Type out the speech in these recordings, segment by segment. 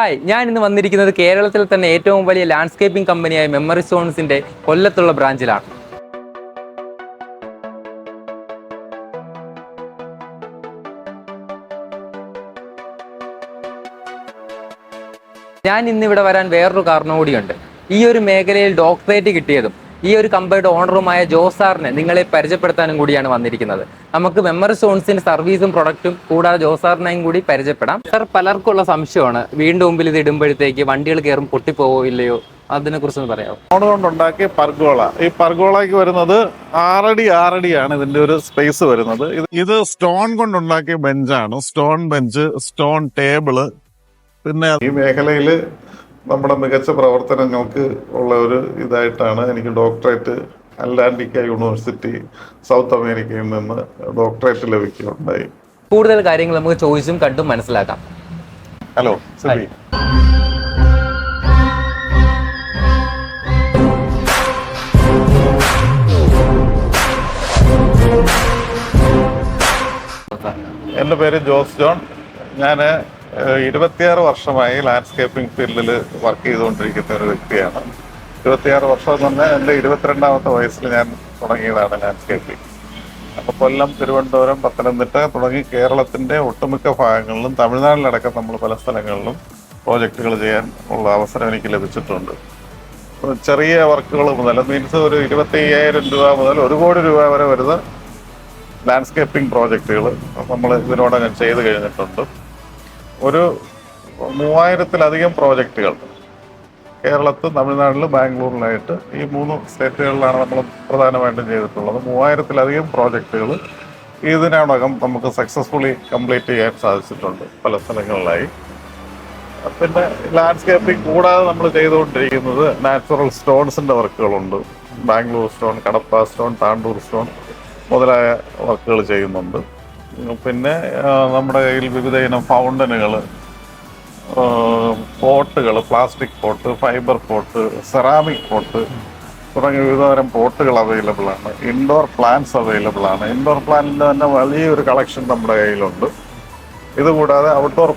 Hi ഞാൻ ഇന്ന് വന്നിരിക്കുന്നത് കേരളത്തിൽ തന്നെ ഏറ്റവും വലിയ ലാൻഡ്സ്കേപ്പിംഗ് കമ്പനിയായ മെമ്മറി സോൺസിന്റെ കൊല്ലത്തുള്ള ബ്രാഞ്ചിലാണ്. ഞാൻ ഇന്ന് ഇവിടെ വരാൻ വേറൊരു കാരണം കൂടിയുണ്ട്. ഈ ഒരു മേഖലയിൽ ഡോക്ടറേറ്റ് കിട്ടിയതും ഈ ഒരു കമ്പനിയുടെ ഓണറുമായ ജോസാറിനെ നിങ്ങളെ പരിചയപ്പെടുത്താനും കൂടിയാണ് വന്നിരിക്കുന്നത്. നമുക്ക് മെമ്മറി സോൺസിന്റെ സർവീസും പ്രൊഡക്റ്റും കൂടാതെ ജോസാറിനെയും കൂടി പരിചയപ്പെടാം. സർ പലർക്കുള്ള സംശയമാണ്. വീണ്ടും മുമ്പിൽ ഇത് ഇടുമ്പോഴത്തേക്ക് വണ്ടികൾ കയറും പൊട്ടിപ്പോവോ ഇല്ലയോ? അതിനെ കുറിച്ചൊന്ന് പറയാമോ? ഓണർ കൊണ്ടുണ്ടാക്കിയ പർഗോള. ഈ പർഗോളയ്ക്ക് വരുന്നത് ആറടി ആറടിയാണ് ഇതിന്റെ ഒരു സ്പേസ് വരുന്നത്. ഇത് സ്റ്റോൺ കൊണ്ടുണ്ടാക്കിയ ബെഞ്ചാണ് സ്റ്റോൺ ബെഞ്ച് സ്റ്റോൺ ടേബിൾ. പിന്നെ ഈ മേഖലയിൽ നമ്മുടെ മികച്ച പ്രവർത്തനങ്ങൾക്ക് ഉള്ള ഒരു ഇതായിട്ടാണ് എനിക്ക് ഡോക്ടറേറ്റ് അറ്റ്ലാന്റിക്ക യൂണിവേഴ്സിറ്റി സൗത്ത് അമേരിക്കയിൽ നിന്ന് ഡോക്ടറേറ്റ് ലഭിക്കുകയുണ്ടായി. കൂടുതൽ കാര്യങ്ങൾ നമുക്ക് ചോദിച്ചും കണ്ടും മനസ്സിലാക്കാം. ഹലോ സുബി. എന്റെ പേര് ജോസ് ജോൺ. ഞാൻ ഇരുപത്തിയാറ് വർഷമായി ലാൻഡ്സ്കേപ്പിംഗ് ഫീൽഡിൽ വർക്ക് ചെയ്തുകൊണ്ടിരിക്കുന്ന ഒരു വ്യക്തിയാണ്. ഇരുപത്തിയാറ് വർഷം എന്ന് പറഞ്ഞാൽ എന്റെ ഇരുപത്തിരണ്ടാമത്തെ വയസ്സിൽ ഞാൻ തുടങ്ങിയതാണ് ലാൻഡ്സ്കേപ്പിംഗ് അപ്പോൾ കൊല്ലം തിരുവനന്തപുരം പത്തനംതിട്ട തുടങ്ങി കേരളത്തിന്റെ ഒട്ടുമിക്ക ഭാഗങ്ങളിലും തമിഴ്നാട്ടിലടക്കം നമ്മൾ പല സ്ഥലങ്ങളിലും പ്രോജക്റ്റുകൾ ചെയ്യാൻ ഉള്ള അവസരം എനിക്ക് ലഭിച്ചിട്ടുണ്ട്. ചെറിയ വർക്കുകൾ മുതൽ മീൻസ് ഒരു ഇരുപത്തി അയ്യായിരം രൂപ മുതൽ ഒരു കോടി രൂപ വരെ വരുന്ന ലാൻഡ്സ്കേപ്പിംഗ് പ്രോജക്റ്റുകൾ നമ്മൾ ഇതിനോടകം ചെയ്ത് കഴിഞ്ഞിട്ടുണ്ട്. ഒരു മൂവായിരത്തിലധികം പ്രോജക്റ്റുകൾ കേരളത്തിൽ തമിഴ്നാട്ടിൽ ബാംഗ്ലൂരിലായിട്ട് ഈ മൂന്ന് സ്റ്റേറ്റുകളിലാണ് നമ്മൾ പ്രധാനമായിട്ടും ചെയ്തിട്ടുള്ളത്. മൂവായിരത്തിലധികം പ്രോജക്റ്റുകൾ ഇതിനോടകം നമുക്ക് സക്സസ്ഫുള്ളി കംപ്ലീറ്റ് ചെയ്യാൻ സാധിച്ചിട്ടുണ്ട് പല സ്ഥലങ്ങളിലായി. പിന്നെ ലാൻഡ്സ്കേപ്പിംഗ് കൂടാതെ നമ്മൾ ചെയ്തുകൊണ്ടിരിക്കുന്നത് നാച്ചുറൽ സ്റ്റോൺസിന്റെ വർക്കുകളുണ്ട്. Bangalore stone Cuddapah stone Tandur stone മുതലായ വർക്കുകൾ ചെയ്യുന്നുണ്ട്. പിന്നെ നമ്മുടെ കയ്യിൽ വിവിധ ഇനം ഫൗണ്ടനുകൾ പോട്ടുകൾ plastic pot fibre pot ceramic pot തുടങ്ങിയ വിവിധതരം പോട്ടുകൾ അവൈലബിൾ ആണ് ഇൻഡോർ പ്ലാന്റ്സ് അവൈലബിൾ ആണ് ഇൻഡോർ പ്ലാന്റിന്റെ തന്നെ വലിയൊരു കളക്ഷൻ നമ്മുടെ കയ്യിലുണ്ട്. ഇതുകൂടാതെ ഔട്ട്ഡോർ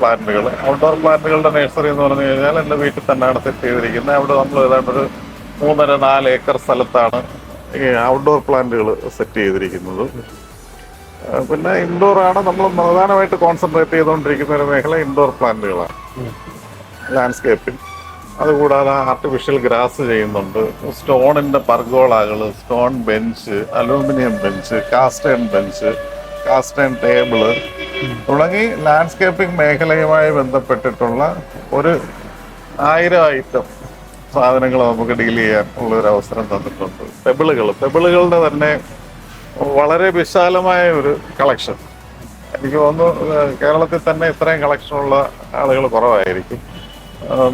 പ്ലാന്റുകൾ ഔട്ട്ഡോർ പ്ലാന്റുകളുടെ നഴ്സറി എന്ന് പറഞ്ഞു കഴിഞ്ഞാൽ എന്റെ വീട്ടിൽ തന്നെയാണ് സെറ്റ് ചെയ്തിരിക്കുന്നത്. അവിടെ നമ്മൾ ഏതാണ്ട് ഒരു മൂന്നര നാല് ഏക്കർ സ്ഥലത്താണ് ഈ ഔട്ട്ഡോർ പ്ലാന്റുകൾ സെറ്റ് ചെയ്തിരിക്കുന്നത്. പിന്നെ ഇൻഡോർ ആണ് നമ്മൾ പ്രധാനമായിട്ട് കോൺസെൻട്രേറ്റ് ചെയ്തുകൊണ്ടിരിക്കുന്ന ഒരു മേഖല ഇൻഡോർ പ്ലാന്റുകളാണ്. ലാൻഡ്സ്കേപ്പിൽ. അതുകൂടാതെ ആർട്ടിഫിഷ്യൽ ഗ്രാസ് ചെയ്യുന്നുണ്ട്. സ്റ്റോണിന്റെ പർഗോളകൾ stone bench aluminium bench cast iron bench cast iron table തുടങ്ങി ലാൻഡ്സ്കേപ്പിംഗ് മേഖലയുമായി ബന്ധപ്പെട്ടിട്ടുള്ള ഒരു ആയിരം ഐറ്റം സാധനങ്ങൾ നമുക്ക് ഡീൽ ചെയ്യാൻ ഉള്ള ഒരു അവസരം തന്നിട്ടുണ്ട്. പെബിളുകൾ പെബിളുകളുടെ തന്നെ വളരെ വിശാലമായ ഒരു കളക്ഷൻ എനിക്ക് തോന്നുന്നു കേരളത്തിൽ തന്നെ ഇത്രയും കളക്ഷനുള്ള ആളുകൾ കുറവായിരിക്കും.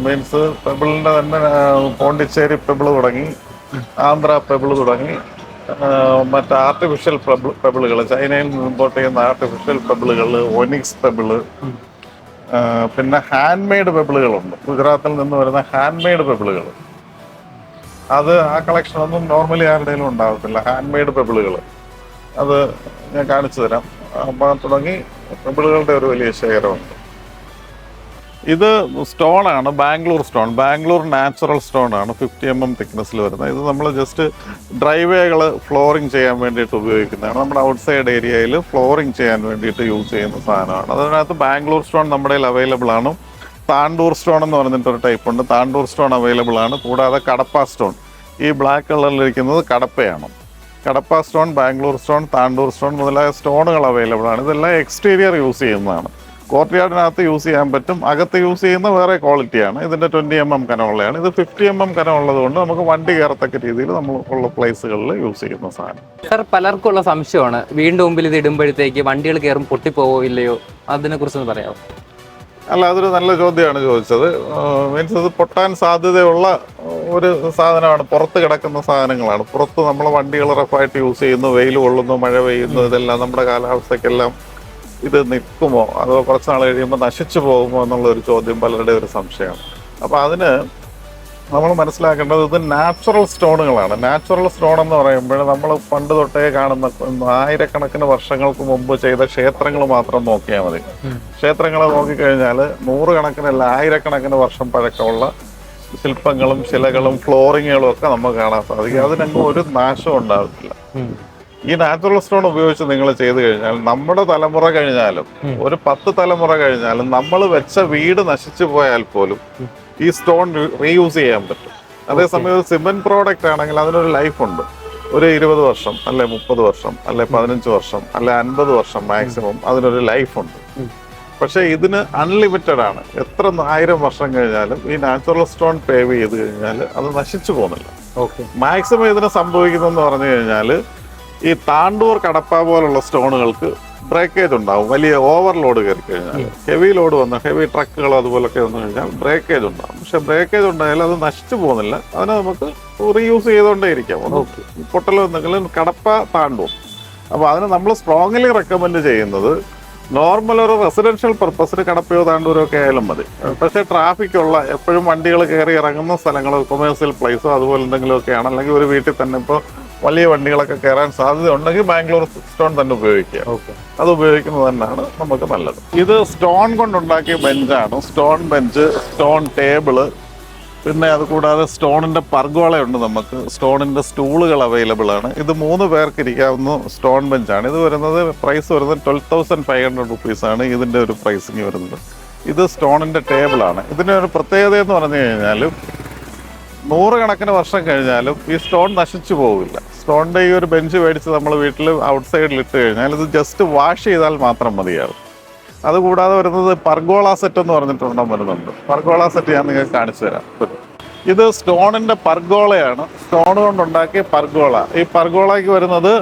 മീൻസ് പെബിളിന്റെ തന്നെ പോണ്ടിച്ചേരി പെബിൾ തുടങ്ങി ആന്ധ്ര പെബിൾ തുടങ്ങി മറ്റ് ആർട്ടിഫിഷ്യൽ പെബിളുകൾ ചൈനയിൽ നിന്ന് ഇമ്പോർട്ട് ചെയ്യുന്ന ആർട്ടിഫിഷ്യൽ പെബിളുകൾ ഒനിക്സ് പെബിൾ പിന്നെ ഹാൻഡ് മെയ്ഡ് പെബിളുകളുണ്ട് ഗുജറാത്തിൽ നിന്ന് വരുന്ന ഹാൻഡ് മെയ്ഡ് പെബിളുകൾ അത് ആ കളക്ഷൻ ഒന്നും നോർമലി ആരുടെയും ഉണ്ടാവത്തില്ല. ഹാൻഡ് മെയ്ഡ് പെബിളുകൾ അത് ഞാൻ കാണിച്ചു തരാം. അപ്പം തുടങ്ങി പെബിളുകളുടെ ഒരു വലിയ ശേഖരമുണ്ട്. ഇത് സ്റ്റോൺ ആണ് Bangalore stone. Bangalore natural stone ആണ് ഫിഫ്റ്റി എം എം തിക്നെസ്സിൽ വരുന്നത്. ഇത് നമ്മൾ ജസ്റ്റ് ഡ്രൈവേകൾ ഫ്ലോറിങ് ചെയ്യാൻ വേണ്ടിയിട്ട് ഉപയോഗിക്കുന്നതാണ്. നമ്മുടെ ഔട്ട്സൈഡ് ഏരിയയിൽ ഫ്ലോറിങ് ചെയ്യാൻ വേണ്ടിയിട്ട് യൂസ് ചെയ്യുന്ന സാധനമാണ്. അതിനകത്ത് ബാംഗ്ലൂർ സ്റ്റോൺ നമ്മുടെ കയ്യിൽ അവൈലബിൾ ആണ്. താണ്ടൂർ സ്റ്റോൺ എന്ന് പറഞ്ഞിട്ടൊരു ടൈപ്പ് ഉണ്ട്. താണ്ടൂർ സ്റ്റോൺ അവൈലബിൾ ആണ്. കൂടാതെ കടപ്പ സ്റ്റോൺ. ഈ ബ്ലാക്ക് കളറിലിരിക്കുന്നത് കടപ്പയാണ്. Cuddapah stone Bangalore stone Tandur stone മുതലായ സ്റ്റോണുകൾ അവൈലബിൾ ആണ്. ഇതെല്ലാം എക്സ്റ്റീരിയർ യൂസ് ചെയ്യുന്നതാണ്. കോർട്ട്യാർഡിനകത്ത് യൂസ് ചെയ്യാൻ പറ്റും. അകത്ത് യൂസ് ചെയ്യുന്ന വേറെ ക്വാളിറ്റിയാണ് ഇതിന്റെ ട്വന്റി എം എം കനമുള്ളതാണ്. ഇത് ഫിഫ്റ്റി എം എം കനമുള്ളത് കൊണ്ട് നമുക്ക് വണ്ടി കയറത്തക്ക രീതിയിൽ നമ്മൾ ഉള്ള പ്ലേസുകളിൽ യൂസ് ചെയ്യുന്ന സാധനം. സർ പലർക്കുള്ള സംശയമാണ്. വീണ്ടും മുമ്പിൽ ഇത് ഇടുമ്പോഴത്തേക്ക് വണ്ടികൾ കയറും പൊട്ടിപ്പോവോ ഇല്ലയോ? അതിനെ കുറിച്ചൊന്ന് പറയാമോ അല്ല അതൊരു നല്ല ചോദ്യമാണ് ചോദിച്ചത്. മീൻസ് അത് പൊട്ടാൻ സാധ്യതയുള്ള ഒരു സാധനമാണ്. പുറത്ത് കിടക്കുന്ന സാധനങ്ങളാണ്. പുറത്ത് നമ്മൾ വണ്ടികൾ റഫായിട്ട് യൂസ് ചെയ്യുന്നു. വെയിൽ കൊള്ളുന്നു മഴ പെയ്യുന്നു ഇതെല്ലാം നമ്മുടെ കാലാവസ്ഥക്കെല്ലാം ഇത് നിൽക്കുമോ? അതോ കുറച്ച് നാൾ കഴിയുമ്പോൾ നശിച്ചു പോകുമോ എന്നുള്ള ഒരു ചോദ്യം പലരുടെ ഒരു സംശയമാണ്. അപ്പോൾ അതിന് നമ്മൾ മനസ്സിലാക്കേണ്ടത് ഇത് നാച്ചുറൽ സ്റ്റോണുകളാണ്. നാച്ചുറൽ സ്റ്റോൺ എന്ന് പറയുമ്പോൾ നമ്മൾ പണ്ട് തൊട്ടേ കാണുന്ന ആയിരക്കണക്കിന് വർഷങ്ങൾക്ക് മുമ്പ് ചെയ്ത ക്ഷേത്രങ്ങൾ മാത്രം നോക്കിയാൽ മതി. ക്ഷേത്രങ്ങളെ നോക്കിക്കഴിഞ്ഞാൽ നൂറുകണക്കിനല്ല ആയിരക്കണക്കിന് വർഷം പഴക്കമുള്ള ശില്പങ്ങളും ശിലകളും ഫ്ലോറിങ്ങുകളും ഒക്കെ നമുക്ക് കാണാൻ സാധിക്കും. അതിനങ്ങ് ഒരു നാശവും ഉണ്ടാകത്തില്ല. ഈ നാച്ചുറൽ സ്റ്റോൺ ഉപയോഗിച്ച് നിങ്ങൾ ചെയ്തു കഴിഞ്ഞാൽ നമ്മുടെ തലമുറ കഴിഞ്ഞാലും ഒരു പത്ത് തലമുറ കഴിഞ്ഞാലും നമ്മൾ വെച്ച വീട് നശിച്ചു പോയാൽ പോലും ഈ സ്റ്റോൺ റീയൂസ് ചെയ്യാൻ പറ്റും. അതേസമയം ഒരു സിമെന്റ് പ്രോഡക്റ്റ് ആണെങ്കിൽ അതിനൊരു ലൈഫ് ഉണ്ട്. ഒരു ഇരുപത് വർഷം അല്ലെ മുപ്പത് വർഷം അല്ലെ പതിനഞ്ച് വർഷം അല്ലെ അൻപത് വർഷം മാക്സിമം അതിനൊരു ലൈഫ് ഉണ്ട്. പക്ഷെ ഇതിന് അൺലിമിറ്റഡ് ആണ്. എത്ര ആയിരം വർഷം കഴിഞ്ഞാലും ഈ നാച്ചുറൽ സ്റ്റോൺ പേവ് ചെയ്ത് കഴിഞ്ഞാൽ അത് നശിച്ചു പോകുന്നില്ല. ഓക്കെ മാക്സിമം ഇതിന് സംഭവിക്കുന്നതെന്ന് പറഞ്ഞു കഴിഞ്ഞാൽ ഈ താണ്ടൂർ കടപ്പ പോലുള്ള സ്റ്റോണുകൾക്ക് ബ്രേക്കേജ് ഉണ്ടാവും വലിയ ഓവർലോഡ് കയറി കഴിഞ്ഞാൽ ഹെവി ലോഡ് വന്ന ഹെവി ട്രക്കുകൾ അതുപോലൊക്കെ വന്നു കഴിഞ്ഞാൽ ബ്രേക്കേജ് ഉണ്ടാവും. പക്ഷെ ബ്രേക്കേജ് ഉണ്ടായാൽ അത് നശിച്ചു പോകുന്നില്ല. അതിനെ നമുക്ക് റീയൂസ് ചെയ്തുകൊണ്ടേ ഇരിക്കാം. പൊട്ടലോ എന്തെങ്കിലും കടപ്പ താണ്ടും. അപ്പോൾ അതിന് നമ്മൾ സ്ട്രോങ്ലി റെക്കമെൻഡ് ചെയ്യുന്നത് നോർമൽ ഒരു റെസിഡൻഷ്യൽ പർപ്പസിന് കടപ്പയോ താണ്ടൂരോ ഒക്കെ ആയാലും മതി. പക്ഷേ ട്രാഫിക് ഉള്ള എപ്പോഴും വണ്ടികൾ കയറി ഇറങ്ങുന്ന സ്ഥലങ്ങളോ കൊമേഴ്സ്യൽ പ്ലേസോ അതുപോലെ എന്തെങ്കിലും ഒക്കെയാണ് അല്ലെങ്കിൽ ഒരു വീട്ടിൽ തന്നെ ഇപ്പോൾ വലിയ വണ്ടികളൊക്കെ കയറാൻ സാധ്യത ഉണ്ടെങ്കിൽ ബാംഗ്ലൂർ സ്റ്റോൺ തന്നെ ഉപയോഗിക്കുക. അത് ഉപയോഗിക്കുന്നത് തന്നെയാണ് നമുക്ക് നല്ലത്. ഇത് സ്റ്റോൺ കൊണ്ടുണ്ടാക്കിയ ബെഞ്ചാണ്. സ്റ്റോൺ ബെഞ്ച് സ്റ്റോൺ ടേബിൾ പിന്നെ അത് കൂടാതെ സ്റ്റോണിന്റെ പർഗോളയുണ്ട് നമുക്ക്. സ്റ്റോണിന്റെ സ്റ്റൂളുകൾ അവൈലബിൾ ആണ്. ഇത് മൂന്ന് പേർക്ക് ഇരിക്കാവുന്ന സ്റ്റോൺ ബെഞ്ചാണ്. ഇത് വരുന്നത് പ്രൈസ് വരുന്നത് twelve thousand five hundred rupees ആണ് ഇതിന്റെ ഒരു പ്രൈസിങ് വരുന്നത്. ഇത് സ്റ്റോണിന്റെ ടേബിളാണ്. ഇതിന്റെ ഒരു പ്രത്യേകത എന്ന് പറഞ്ഞു കഴിഞ്ഞാൽ നൂറുകണക്കിന് വർഷം കഴിഞ്ഞാലും ഈ സ്റ്റോൺ നശിച്ചു പോകില്ല സ്റ്റോണിന്റെ ഈ ഒരു ബെഞ്ച് മേടിച്ച് നമ്മൾ വീട്ടിൽ ഔട്ട് സൈഡിൽ ഇട്ട് കഴിഞ്ഞാൽ ഇത് ജസ്റ്റ് വാഷ് ചെയ്താൽ മാത്രം മതിയാവും. അതുകൂടാതെ വരുന്നത് പർഗോള സെറ്റ് എന്ന് പറഞ്ഞിട്ടുണ്ടോ വരുന്നുണ്ട്. പർഗോള സെറ്റ് ഞാൻ നിങ്ങൾക്ക് കാണിച്ചു തരാം. ഇത് സ്റ്റോണിന്റെ പർഗോളയാണ്. സ്റ്റോൺ കൊണ്ടുണ്ടാക്കിയ പർഗോള. ഈ പർഗോളയ്ക്ക് വരുന്നത്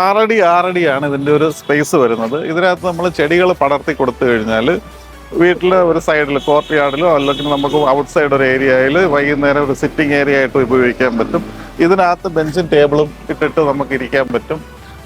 ആറടി ആറടിയാണ് ഇതിന്റെ ഒരു സ്പേസ് വരുന്നത്. ഇതിനകത്ത് നമ്മൾ ചെടികൾ പടർത്തി കൊടുത്തു കഴിഞ്ഞാൽ വീട്ടിലെ ഒരു സൈഡിൽ കോർട്ട് യാർഡിലോ അല്ലെങ്കിൽ നമുക്ക് ഔട്ട് സൈഡ് ഒരു ഏരിയയിൽ വൈകുന്നേരം ഒരു സിറ്റിംഗ് ഏരിയ ആയിട്ട് ഉപയോഗിക്കാൻ പറ്റും. ഇതിനകത്ത് ബെഞ്ചും ടേബിളും ഇട്ടിട്ട് നമുക്ക് ഇരിക്കാൻ പറ്റും.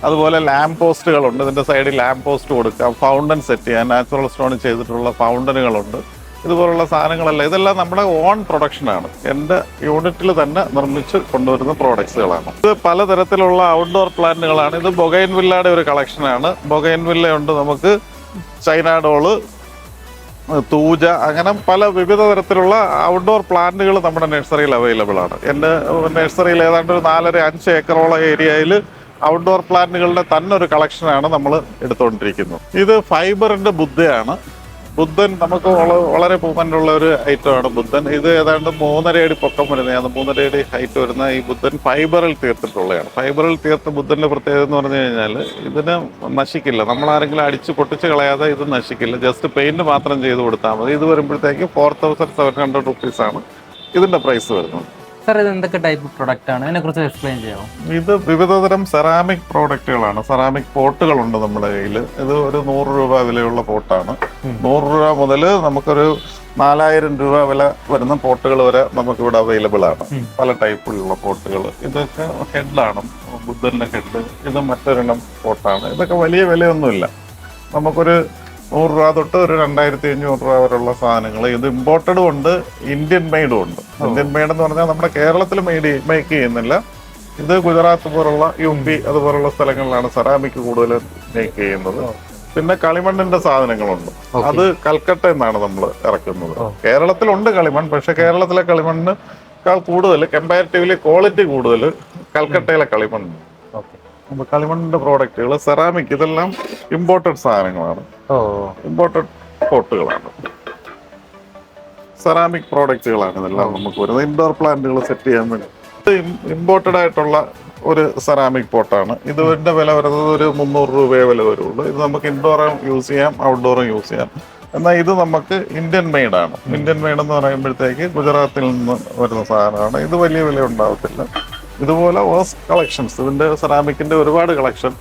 അതുപോലെ ലാമ്പ് പോസ്റ്റുകളുണ്ട് ഇതിന്റെ സൈഡിൽ ലാമ്പ് പോസ്റ്റ് കൊടുക്കാം. ഫൗണ്ടൻ സെറ്റ് ചെയ്യാൻ നാച്ചുറൽ സ്റ്റോൺ ചെയ്തിട്ടുള്ള ഫൗണ്ടനുകളുണ്ട് ഇതുപോലുള്ള സാധനങ്ങളെല്ലാം. ഇതെല്ലാം നമ്മുടെ ഓൺ പ്രൊഡക്ഷനാണ് എന്റെ യൂണിറ്റിൽ തന്നെ നിർമ്മിച്ച് കൊണ്ടുവരുന്ന പ്രോഡക്ട്സുകളാണ് ഇത് പലതരത്തിലുള്ള ഔട്ട്ഡോർ പ്ലാന്റുകളാണ് ഇത് ബൊഗൈൻ വില്ലയുടെ ഒരു കളക്ഷനാണ് ബൊഗൈൻ വില്ലയുണ്ട് നമുക്ക്. ചൈന ഡോൾ തൂജ അങ്ങനെ പല വിവിധ തരത്തിലുള്ള ഔട്ട്ഡോർ പ്ലാന്റുകൾ നമ്മുടെ നഴ്സറിയിൽ അവൈലബിൾ ആണ്. എന്റെ നഴ്സറിയിൽ ഏതാണ്ട് ഒരു നാലര അഞ്ച് ഏക്കറോളം ഏരിയയിൽ ഔട്ട്ഡോർ പ്ലാന്റുകളുടെ തന്നെ ഒരു കളക്ഷനാണ് നമ്മൾ എടുത്തുകൊണ്ടിരിക്കുന്നത്. ഇത് ഫൈബറിന്റെ ബുദ്ധയാണ്. ബുദ്ധൻ നമുക്ക് വളരെ മൂവ്മെന്റ് ഒരു ഐറ്റം ആണ് ബുദ്ധൻ. ഇത് ഏതാണ്ട് മൂന്നര അടി പൊക്കം വരുന്നതാണ് മൂന്നര അടി ഹൈറ്റ് വരുന്ന ഈ ബുദ്ധൻ ഫൈബറിൽ തീർത്തിട്ടുള്ളതാണ് ഫൈബറിൽ തീർത്ത ബുദ്ധന്റെ പ്രത്യേകത എന്ന് പറഞ്ഞു കഴിഞ്ഞാൽ ഇതിന് നശിക്കില്ല. നമ്മൾ ആരെങ്കിലും അടിച്ച് പൊട്ടിച്ച് കളയാതെ ഇത് നശിക്കില്ല. ജസ്റ്റ് പെയിന്റ് മാത്രം ചെയ്ത് കൊടുത്താൽ മതി. ഇത് വരുമ്പോഴത്തേക്ക് ഫോർ തൗസൻഡ് സെവൻ ഹൺഡ്രഡ് റുപ്പീസാണ് ഇതിന്റെ പ്രൈസ് വരുന്നത്. സാർ ഇത് എന്തൊക്കെ ടൈപ്പ് പ്രൊഡക്റ്റ് ആണ്? കുറിച്ച് എക്സ്പ്ലെയിൻ ചെയ്യാമോ ഇത് വിവിധതരം സെറാമിക് പ്രോഡക്റ്റുകളാണ് സെറാമിക് പോട്ടുകൾ ഉണ്ട് നമ്മുടെ കയ്യിൽ ഇത് ഒരു നൂറ് രൂപ വിലയുള്ള പോട്ടാണ് നൂറ് രൂപ മുതൽ നമുക്കൊരു നാലായിരം രൂപ വില വരുന്ന പോട്ടുകൾ വരെ നമുക്ക് ഇവിടെ അവൈലബിൾ ആണ് പല ടൈപ്പിലുള്ള പോട്ടുകൾ ഇതൊക്കെ ഹെഡാണ് ബുദ്ധന്റെ ഹെഡ് ഇത് മറ്റൊരെണ്ണം പോട്ടാണ് ഇതൊക്കെ വലിയ വിലയൊന്നുമില്ല. നമുക്കൊരു നൂറ് രൂപ തൊട്ട് ഒരു രണ്ടായിരത്തി അഞ്ഞൂറ് രൂപ വരെയുള്ള സാധനങ്ങൾ. ഇത് ഇമ്പോർട്ടഡും ഉണ്ട് ഇന്ത്യൻ മെയ്ഡും ഉണ്ട്. ഇന്ത്യൻ മെയ്ഡ് എന്ന് പറഞ്ഞാൽ നമ്മുടെ കേരളത്തിൽ മെയ്ഡ് മേക്ക് ചെയ്യുന്നില്ല. ഇത് ഗുജറാത്ത് പോലുള്ള യു പി അതുപോലുള്ള സ്ഥലങ്ങളിലാണ് സെറാമിക് കൂടുതൽ മേക്ക് ചെയ്യുന്നത്. പിന്നെ കളിമണ്ണിന്റെ സാധനങ്ങളുണ്ട്. അത് കൽക്കട്ട എന്നാണ് നമ്മൾ ഇറക്കുന്നത്. കേരളത്തിലുണ്ട് കളിമൺ പക്ഷെ കേരളത്തിലെ കളിമണ്ണിനേക്കാൾ കൂടുതൽ കമ്പാരിറ്റീവ്ലി ക്വാളിറ്റി കൂടുതൽ കൽക്കട്ടയിലെ കളിമണ്ണുണ്ട് ഓക്കെ അപ്പൊ കളിമണ്ണിന്റെ പ്രോഡക്റ്റുകൾ സെറാമിക് ഇതെല്ലാം ഇമ്പോർട്ടഡ് സാധനങ്ങളാണ്. ഇമ്പോർട്ടഡ് പോട്ടുകളാണ് സെറാമിക് പ്രോഡക്റ്റുകളാണ് ഇതെല്ലാം നമുക്ക് വരുന്നത്. ഇൻഡോർ പ്ലാന്റുകൾ സെറ്റ് ചെയ്യാൻ വേണ്ടി. ഇമ്പോർട്ടഡ് ആയിട്ടുള്ള ഒരു സെറാമിക് പോട്ടാണ് ഇതിന്റെ വില വരുന്നത് ഒരു മുന്നൂറ് രൂപയെ വില വരുള്ളൂ. ഇത് നമുക്ക് ഇൻഡോറും യൂസ് ചെയ്യാം ഔട്ട്ഡോറും യൂസ് ചെയ്യാം. എന്നാൽ ഇത് നമുക്ക് ഇന്ത്യൻ മെയ്ഡാണ് ഇന്ത്യൻ മെയ്ഡ് എന്ന് പറയുമ്പോഴത്തേക്ക് ഗുജറാത്തിൽ നിന്ന് വരുന്ന സാധനമാണ്. ഇത് വലിയ വില ഉണ്ടാവത്തില്ല. ഇതുപോലെ ഓസ് കളക്ഷൻസ് ഇതിന്റെ സെറാമിക്കിന്റെ ഒരുപാട് കളക്ഷൻ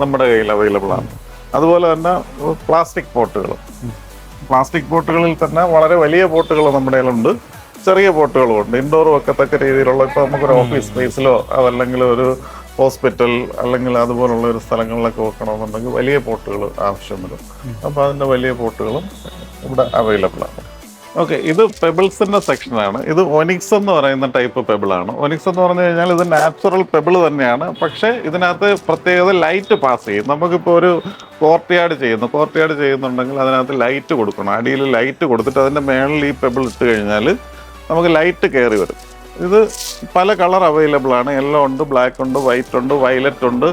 നമ്മുടെ കയ്യിൽ അവൈലബിൾ ആണ്. അതുപോലെ തന്നെ പ്ലാസ്റ്റിക് പോട്ടുകൾ പ്ലാസ്റ്റിക് പോട്ടുകളിൽ തന്നെ വളരെ വലിയ പോട്ടുകൾ നമ്മുടെ കയ്യിലുണ്ട്. ചെറിയ പോട്ടുകളും ഉണ്ട്. ഇൻഡോറും ഒക്കെ തക്ക രീതിയിലുള്ള ഇപ്പോൾ നമുക്കൊരു ഓഫീസ് സ്പേസിലോ അതല്ലെങ്കിൽ ഒരു ഹോസ്പിറ്റൽ അല്ലെങ്കിൽ അതുപോലുള്ള ഒരു സ്ഥലങ്ങളിലൊക്കെ വെക്കണമെന്നുണ്ടെങ്കിൽ വലിയ പോട്ടുകൾ ആവശ്യം വരും അപ്പോൾ അതിന്റെ വലിയ പോട്ടുകളും ഇവിടെ അവൈലബിൾ ആണ്. ഓക്കെ ഇത് പെബിൾസിന്റെ സെക്ഷനാണ് ഇത് ഒനിക്സ് എന്ന് പറയുന്ന ടൈപ്പ് പെബിൾ ആണ്. ഒനിക്സ് എന്ന് പറഞ്ഞു കഴിഞ്ഞാൽ ഇത് നാച്ചുറൽ പെബിൾ തന്നെയാണ്. പക്ഷേ ഇതിനകത്ത് പ്രത്യേകത ലൈറ്റ് പാസ് ചെയ്യും. നമുക്കിപ്പോൾ ഒരു കോർട്ട്യാർഡ് ചെയ്യുന്നു. കോർട്ട്യാർഡ് ചെയ്യുന്നുണ്ടെങ്കിൽ അതിനകത്ത് ലൈറ്റ് കൊടുക്കണം. അടിയിൽ ലൈറ്റ് കൊടുത്തിട്ട് അതിന്റെ മേളിൽ ഈ പെബിൾ ഇട്ട് കഴിഞ്ഞാൽ നമുക്ക് ലൈറ്റ് കയറി വരും. ഇത് പല കളർ അവൈലബിൾ ആണ്. യെല്ലോ ഉണ്ട് ബ്ലാക്ക് ഉണ്ട് വൈറ്റ് ഉണ്ട് വയലറ്റ് ഉണ്ട്.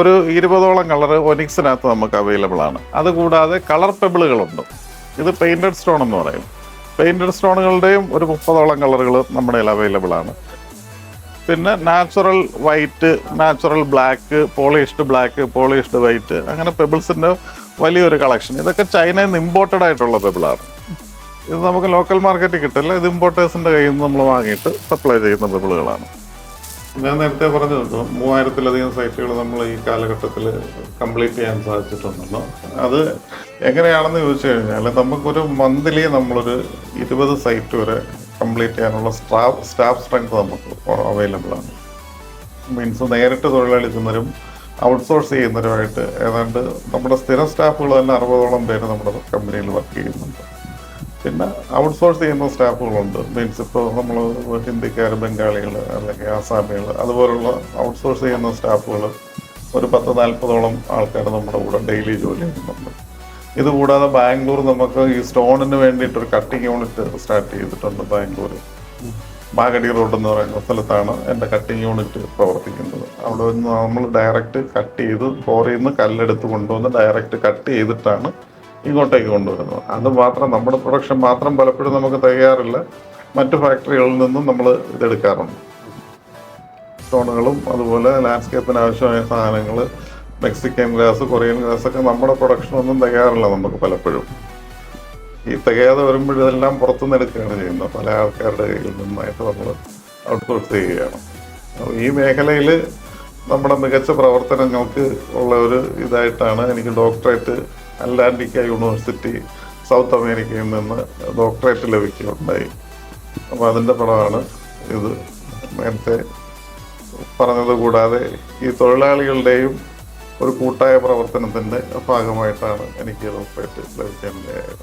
ഒരു ഇരുപതോളം കളർ ഒനിക്സിനകത്ത് നമുക്ക് അവൈലബിൾ ആണ്. അതുകൂടാതെ കളർ പെബിളുകളുണ്ട് ഇത് പെയിന്റഡ് സ്റ്റോൺ എന്ന് പറയും. പെയിന്റഡ് സ്റ്റോണുകളുടെയും ഒരു മുപ്പതോളം കളറുകൾ നമ്മുടെ കയ്യിൽ അവൈലബിൾ ആണ്. പിന്നെ natural white natural black polished black polished white അങ്ങനെ പെബിൾസിന്റെ വലിയൊരു കളക്ഷൻ. ഇതൊക്കെ ചൈനയിൽ നിന്ന് ഇമ്പോർട്ടഡ് ആയിട്ടുള്ള പെബിളാണ് ഇത് നമുക്ക് ലോക്കൽ മാർക്കറ്റിൽ കിട്ടില്ല. ഇത് ഇമ്പോർട്ടേഴ്സിന്റെ കയ്യിൽ നിന്ന് നമ്മൾ വാങ്ങിയിട്ട് സപ്ലൈ ചെയ്യുന്ന പെബിളുകളാണ്. ഞാൻ നേരത്തെ പറഞ്ഞത് മൂവായിരത്തിലധികം സൈറ്റുകൾ നമ്മൾ ഈ കാലഘട്ടത്തിൽ കംപ്ലീറ്റ് ചെയ്യാൻ സാധിച്ചിട്ടുണ്ടല്ലോ അത് എങ്ങനെയാണെന്ന് ചോദിച്ചു കഴിഞ്ഞാൽ നമുക്കൊരു മന്ത്ലി നമ്മളൊരു ഇരുപത് സൈറ്റ് വരെ കംപ്ലീറ്റ് ചെയ്യാനുള്ള സ്റ്റാഫ് സ്റ്റാഫ് സ്ട്രെങ്ത് നമുക്ക് അവൈലബിൾ ആണ് മീൻസ് നേരിട്ട് തൊഴിലാളി ചെന്നവരും ഔട്ട്സോഴ്സ് ചെയ്യുന്നവരുമായിട്ട് ഏതാണ്ട് നമ്മുടെ സ്ഥിരം സ്റ്റാഫുകൾ തന്നെ അറുപതോളം പേര് നമ്മുടെ കമ്പനിയിൽ വർക്ക് ചെയ്യുന്നുണ്ട്. പിന്നെ ഔട്ട്സോഴ്സ് ചെയ്യുന്ന സ്റ്റാഫുകളുണ്ട്. മീൻസ് ഇപ്പോൾ നമ്മൾ ഹിന്ദിക്കാർ ബംഗാളികൾ അല്ലെങ്കിൽ ആസാമികൾ അതുപോലുള്ള ഔട്ട്സോഴ്സ് ചെയ്യുന്ന സ്റ്റാഫുകൾ ഒരു പത്ത് നാൽപ്പതോളം ആൾക്കാർ നമ്മുടെ കൂടെ ഡെയിലി ജോലി ചെയ്യുന്നുണ്ട്. ഇതുകൂടാതെ ബാംഗ്ലൂർ നമുക്ക് ഈ സ്റ്റോണിന് വേണ്ടിയിട്ട് ഒരു കട്ടിങ് യൂണിറ്റ് സ്റ്റാർട്ട് ചെയ്തിട്ടുണ്ട് ബാംഗ്ലൂർ മാഗടി റോഡ് എന്ന് പറയുന്ന സ്ഥലത്താണ് എന്റെ കട്ടിങ് യൂണിറ്റ് പ്രവർത്തിക്കുന്നത്. അവിടെ നിന്ന് നമ്മൾ ഡയറക്റ്റ് കട്ട് ചെയ്ത് കോറിയിൽ നിന്ന് കല്ലെടുത്ത് കൊണ്ടുവന്ന് ഡയറക്റ്റ് കട്ട് ചെയ്തിട്ടാണ് ഇങ്ങോട്ടേക്ക് കൊണ്ടുവരുന്നത്. അത് മാത്രം നമ്മുടെ പ്രൊഡക്ഷൻ മാത്രം പലപ്പോഴും നമുക്ക് തികയാറില്ല മറ്റു ഫാക്ടറികളിൽ നിന്നും നമ്മൾ ഇതെടുക്കാറുണ്ട്. സ്റ്റോണുകളും അതുപോലെ ലാൻഡ്സ്കേപ്പിന് ആവശ്യമായ സാധനങ്ങൾ മെക്സിക്കൻ ഗ്ലാസ് കൊറിയൻ ഗ്ലാസ് ഒക്കെ നമ്മുടെ പ്രൊഡക്ഷൻ ഒന്നും തികയാറില്ല നമുക്ക് പലപ്പോഴും. ഈ തികയാതെ വരുമ്പോൾ ഇതെല്ലാം പുറത്തുനിന്ന് എടുക്കുകയാണ് ചെയ്യുന്നത്. പല ആൾക്കാരുടെ കയ്യിൽ നിന്നായിട്ട് നമ്മൾ ഔട്ട്സോഴ്സ് ചെയ്യുകയാണ്. ഈ മേഖലയിൽ നമ്മുടെ മികച്ച പ്രവർത്തനങ്ങൾക്ക് ഉള്ള ഒരു ഇതായിട്ടാണ് എനിക്ക് ഡോക്ടറേറ്റ് അറ്റ്ലാന്റിക്ക യൂണിവേഴ്സിറ്റി സൗത്ത് അമേരിക്കയിൽ നിന്ന് ഡോക്ടറേറ്റ് ലഭിക്കുകയുണ്ടായി അപ്പോൾ അതിന്റെ ഫലമാണ് ഇത്. നേരത്തെ പറഞ്ഞത് കൂടാതെ ഈ തൊഴിലാളികളുടെയും ഒരു കൂട്ടായ പ്രവർത്തനത്തിന്റെ ഭാഗമായിട്ടാണ് എനിക്ക് ഡോക്ടറേറ്റ് ലഭിക്കാനുണ്ടായത്